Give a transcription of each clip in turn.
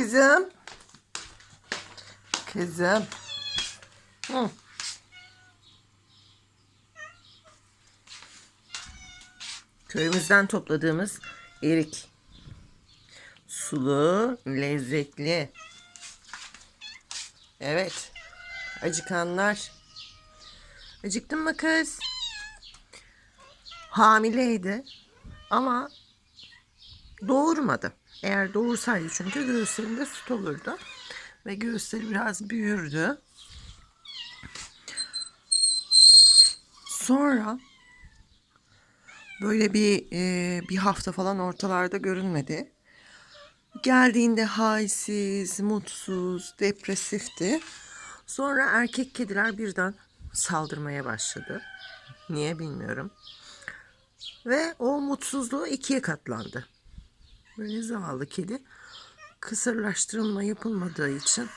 kızım. Kızım. Hı. Köyümüzden topladığımız erik. Sulu, lezzetli. Evet. Acıkanlar. Acıktın mı kız? Hamileydi. Ama doğurmadı. Eğer doğursaydı çünkü göğüslerinde süt olurdu. Ve göğüsleri biraz büyürdü. Sonra böyle bir e, bir hafta falan ortalarda görünmedi. Geldiğinde halsiz, mutsuz, depresifti. Sonra erkek kediler birden saldırmaya başladı. Niye bilmiyorum. Ve o mutsuzluğu ikiye katlandı. Böyle zavallı kedi kısırlaştırılma yapılmadığı için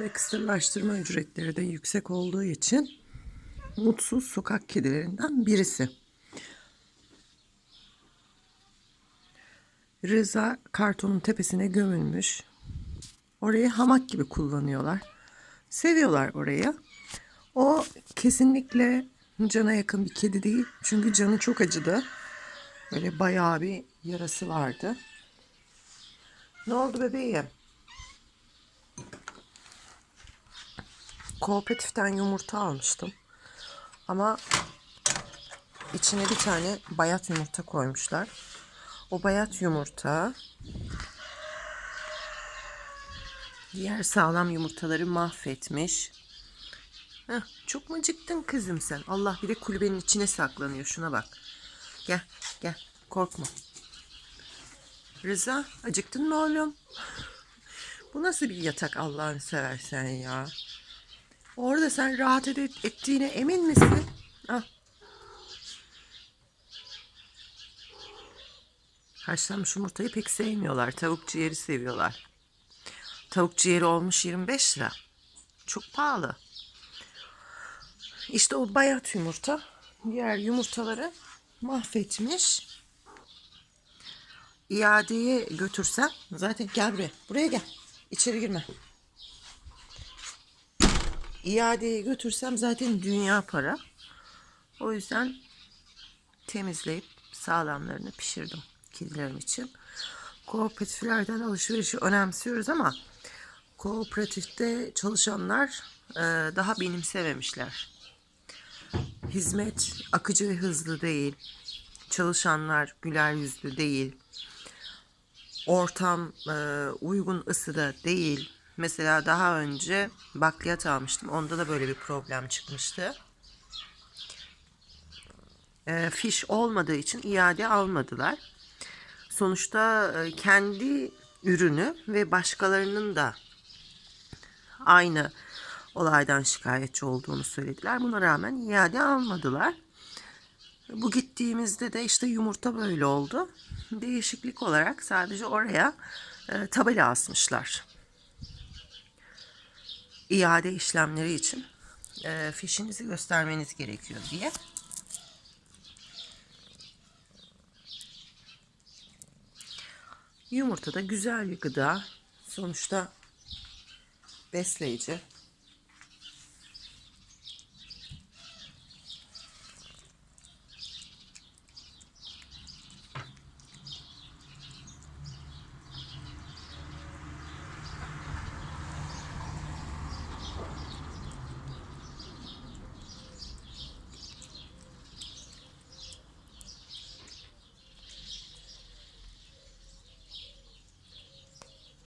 ve kısırlaştırma ücretleri de yüksek olduğu için mutsuz sokak kedilerinden birisi. Rıza kartonun tepesine gömülmüş. Orayı hamak gibi kullanıyorlar. Seviyorlar orayı. O kesinlikle cana yakın bir kedi değil. Çünkü canı çok acıdı. Böyle bayağı bir yarası vardı. Ne oldu bebeğim? Kooperatiften yumurta almıştım. Ama içine bir tane bayat yumurta koymuşlar. O bayat yumurta diğer sağlam yumurtaları mahvetmiş. Heh, çok mu acıktın kızım sen? Allah bir de kulübenin içine saklanıyor. Şuna bak. Gel, gel. Korkma. Rıza, acıktın mı oğlum? Bu nasıl bir yatak Allah'ını seversen ya? Orada sen rahat ed- ettiğine emin misin? Ah. Haşlanmış yumurtayı pek sevmiyorlar. Tavuk ciğeri seviyorlar. Tavuk ciğeri olmuş 25 lira. Çok pahalı. İşte o bayat yumurta diğer yumurtaları mahvetmiş. İadeye götürsem zaten gel buraya. Buraya gel. İçeri girme. İadeye götürsem zaten dünya para. O yüzden temizleyip sağlamlarını pişirdim kedilerim için. Kooperatiflerden alışverişi önemsiyoruz ama kooperatifte çalışanlar e, daha benimsememişler. Hizmet akıcı ve hızlı değil. Çalışanlar güler yüzlü değil. Ortam e, uygun ısıda değil. Mesela daha önce bakliyat almıştım. Onda da böyle bir problem çıkmıştı. E, fiş olmadığı için iade almadılar. Sonuçta e, kendi ürünü ve başkalarının da aynı olaydan şikayetçi olduğunu söylediler. Buna rağmen iade almadılar. Bu gittiğimizde de işte yumurta böyle oldu. Değişiklik olarak sadece oraya e, tabela asmışlar. İade işlemleri için e, fişinizi göstermeniz gerekiyor diye. Yumurta da güzel bir gıda. Sonuçta besleyici.